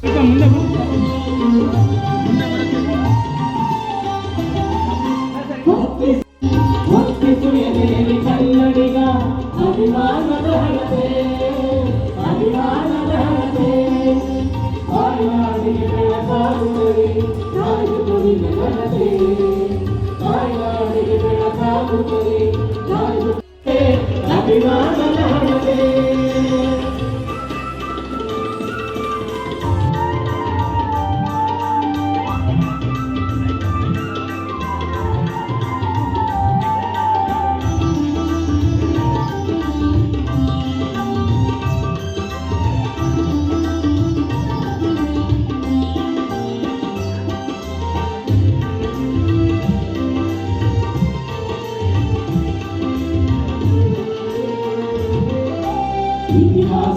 Happy birthday.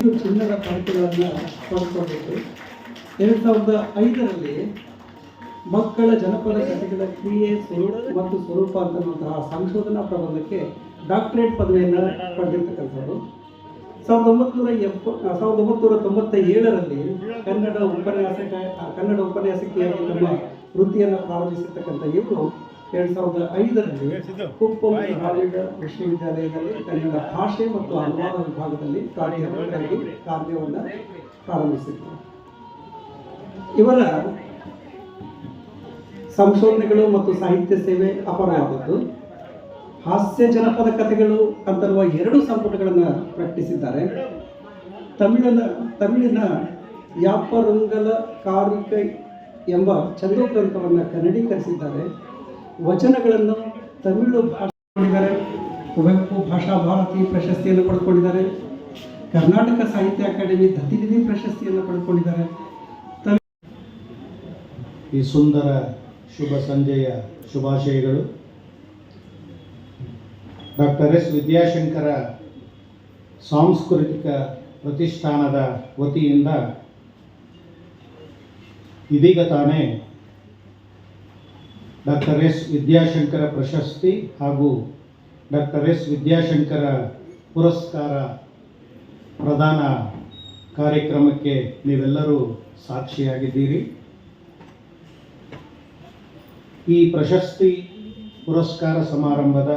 ಇದು ಚಿನ್ನದ ಪದಕಗಳನ್ನು ಪಡೆದುಕೊಂಡಿದ್ದು ಎರಡು ಸಾವಿರದ ಐದರಲ್ಲಿ ಮಕ್ಕಳ ಜನಪದ ಕಥೆಗಳ ಕ್ರಿಯೆ ಮತ್ತು ಸ್ವರೂಪ ಅಂತನ್ನುವಂತಹ ಸಂಶೋಧನಾ ಪ್ರಬಂಧಕ್ಕೆ ಡಾಕ್ಟರೇಟ್ ಪದವಿಯನ್ನು ಪಡೆದಿರ್ತಕ್ಕಂಥವ್ರು. ಸಾವಿರದ ಒಂಬತ್ತುನೂರ ಎಪ್ಪ ಸಾವಿರದ ಒಂಬತ್ತುನೂರ ತೊಂಬತ್ತ ಏಳರಲ್ಲಿ ಕನ್ನಡ ಉಪನ್ಯಾಸಕ ಕನ್ನಡ ಉಪನ್ಯಾಸಕಿಯಾಗಿ ತಮ್ಮ ವೃತ್ತಿಯನ್ನು ಪ್ರಾರಂಭಿಸಿರ್ತಕ್ಕಂಥ ಇವರು ಎರಡು ಸಾವಿರದ ಐದರಲ್ಲಿ ಕುಪ್ಪಂ ವಿಶ್ವವಿದ್ಯಾಲಯದಲ್ಲಿ ಕನ್ನಡ ಭಾಷೆ ಮತ್ತು ಅನುವಾದ ವಿಭಾಗದಲ್ಲಿ ಕಾರ್ಯನಿರ್ವಹಣೆಯಾಗಿ ಕಾರ್ಯವನ್ನು ಪ್ರಾರಂಭಿಸಿದರು ಇವರ ಸಂಶೋಧನೆಗಳು ಮತ್ತು ಸಾಹಿತ್ಯ ಸೇವೆ ಅಪಾರವಾದದ್ದು. ಹಾಸ್ಯ ಜನಪದ ಕಥೆಗಳು ಅಂತರುವ ಎರಡು ಸಂಪುಟಗಳನ್ನು ಪ್ರಕಟಿಸಿದ್ದಾರೆ. ತಮಿಳಿನ ತಮಿಳಿನ ಯಾಪರಂಗಲ ಕಾರಿಕ ಎಂಬ ಚಂದೋ ಗ್ರಂಥವನ್ನು ಕನ್ನಡೀಕರಿಸಿದ್ದಾರೆ. ವಚನಗಳನ್ನು ತಮಿಳು ಭಾಷೆ ಕುವೆಂಪು ಭಾಷಾ ಭಾರತಿ ಪ್ರಶಸ್ತಿಯನ್ನು ಪಡ್ಕೊಂಡಿದ್ದಾರೆ. ಕರ್ನಾಟಕ ಸಾಹಿತ್ಯ ಅಕಾಡೆಮಿ ದತ್ತಿನಿಧಿ ಪ್ರಶಸ್ತಿಯನ್ನು ಪಡ್ಕೊಂಡಿದ್ದಾರೆ. ತಮಿಳು ಈ ಸುಂದರ ಶುಭ ಸಂಜೆಯ ಶುಭಾಶಯಗಳು. ಡಾಕ್ಟರ್ ಎಸ್ ವಿದ್ಯಾಶಂಕರ ಸಾಂಸ್ಕೃತಿಕ ಪ್ರತಿಷ್ಠಾನದ ವತಿಯಿಂದ ಇದೀಗ ತಾನೇ ಡಾಕ್ಟರ್ ಎಸ್ ವಿದ್ಯಾಶಂಕರ ಪ್ರಶಸ್ತಿ ಹಾಗೂ ಡಾಕ್ಟರ್ ಎಸ್ ವಿದ್ಯಾಶಂಕರ ಪುರಸ್ಕಾರ ಪ್ರದಾನ ಕಾರ್ಯಕ್ರಮಕ್ಕೆ ನೀವೆಲ್ಲರೂ ಸಾಕ್ಷಿಯಾಗಿದ್ದೀರಿ. ಈ ಪ್ರಶಸ್ತಿ ಪುರಸ್ಕಾರ ಸಮಾರಂಭದ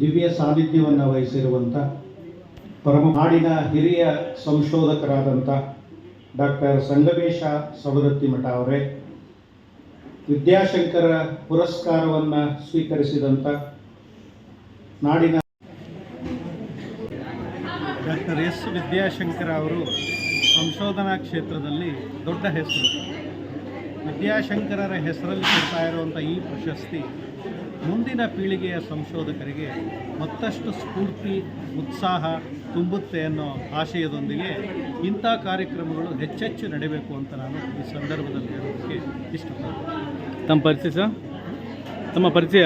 ದಿವ್ಯ ಸಾನ್ನಿಧ್ಯವನ್ನು ವಹಿಸಿರುವಂಥ ಪರಮ ನಾಡಿನ ಹಿರಿಯ ಸಂಶೋಧಕರಾದಂಥ ಡಾಕ್ಟರ್ ಸಂಗಮೇಶ ಸವದತ್ತಿ ಮಠ ಅವರೇ ವಿದ್ಯಾಶಂಕರ ಪುರಸ್ಕಾರವನ್ನು ಸ್ವೀಕರಿಸಿದಂಥ ನಾಡಿನ ಡಾಕ್ಟರ್ ಎಸ್ ವಿದ್ಯಾಶಂಕರ ಅವರು ಸಂಶೋಧನಾ ಕ್ಷೇತ್ರದಲ್ಲಿ ದೊಡ್ಡ ಹೆಸರು. ವಿದ್ಯಾಶಂಕರರ ಹೆಸರಲ್ಲಿ ಕೊಡ್ತಾ ಇರುವಂಥ ಈ ಪ್ರಶಸ್ತಿ ಮುಂದಿನ ಪೀಳಿಗೆಯ ಸಂಶೋಧಕರಿಗೆ ಮತ್ತಷ್ಟು ಸ್ಫೂರ್ತಿ ಉತ್ಸಾಹ ತುಂಬುತ್ತೆ ಅನ್ನೋ ಆಶಯದೊಂದಿಗೆ ಇಂಥ ಕಾರ್ಯಕ್ರಮಗಳು ಹೆಚ್ಚೆಚ್ಚು ನಡೆಯಬೇಕು ಅಂತ ನಾನು ಈ ಸಂದರ್ಭದಲ್ಲಿ ಹೇಳೋದಕ್ಕೆ ಇಷ್ಟಪಡ್ತೀನಿ. ತಮ್ಮ ಪರಿಚಯ ಸರ್? ತಮ್ಮ ಪರಿಚಯ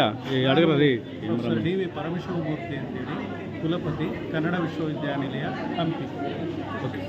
ಡಿ ವಿ ಪರಮಶಿವಮೂರ್ತಿ ಅಂತೇಳಿ ಕುಲಪತಿ ಕನ್ನಡ ವಿಶ್ವವಿದ್ಯಾನಿಲಯ ಹಂಪಿ. ಓಕೆ